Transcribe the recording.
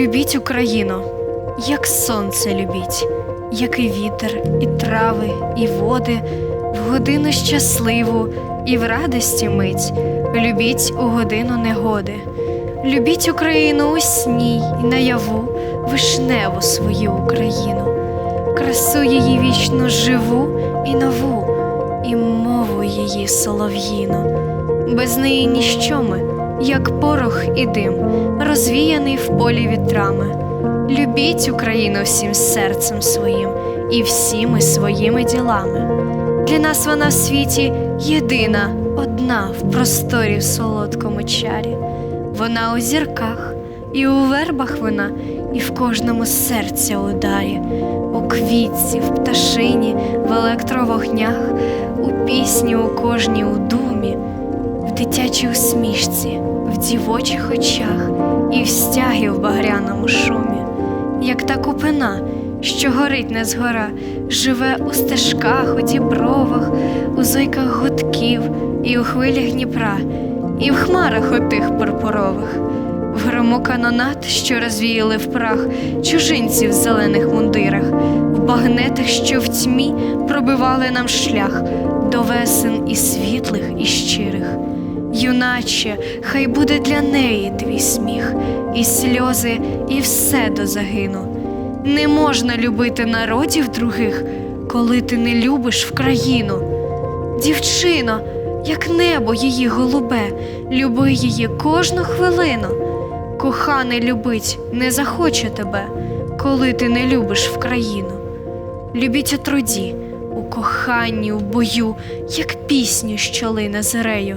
Любіть Україну, як сонце любіть, як і вітер, і трави, і води, в годину щасливу і в радості мить. Любіть у годину негоди. Любіть Україну у сні й наяву, вишневу свою Україну, красу її вічно живу і нову, і мову її солов'їну. Без неї ніщо ми, як порох і дим, розвіяний в полі вітрами. Любіть Україну всім серцем своїм і всіми своїми ділами. Для нас вона в світі єдина, одна в просторі в солодкому чарі. Вона у зірках, і у вербах вона, і в кожному серця ударі, у квітці, в пташині, в електровогнях, у пісні у кожній у думі, в дитячій усмішці, в дівочих очах і в стягі в багряному шумі, як та купина, що горить не згора, живе у стежках, у дібровах, у зойках гудків і у хвилях Дніпра, і в хмарах отих пурпурових, в грому канонат, що розвіяли в прах чужинців в зелених мундирах, в багнетах, що в тьмі пробивали нам шлях до весен і світлих, і щирих. Юначе, хай буде для неї твій сміх, і сльози, і все до загину. Не можна любити народів других, коли ти не любиш в країну. Дівчино, як небо її голубе, люби її кожну хвилину. Коханий любить не захоче тебе, коли ти не любиш в країну. Любіть у труді, у коханні, у бою, як пісню, що лине зрею.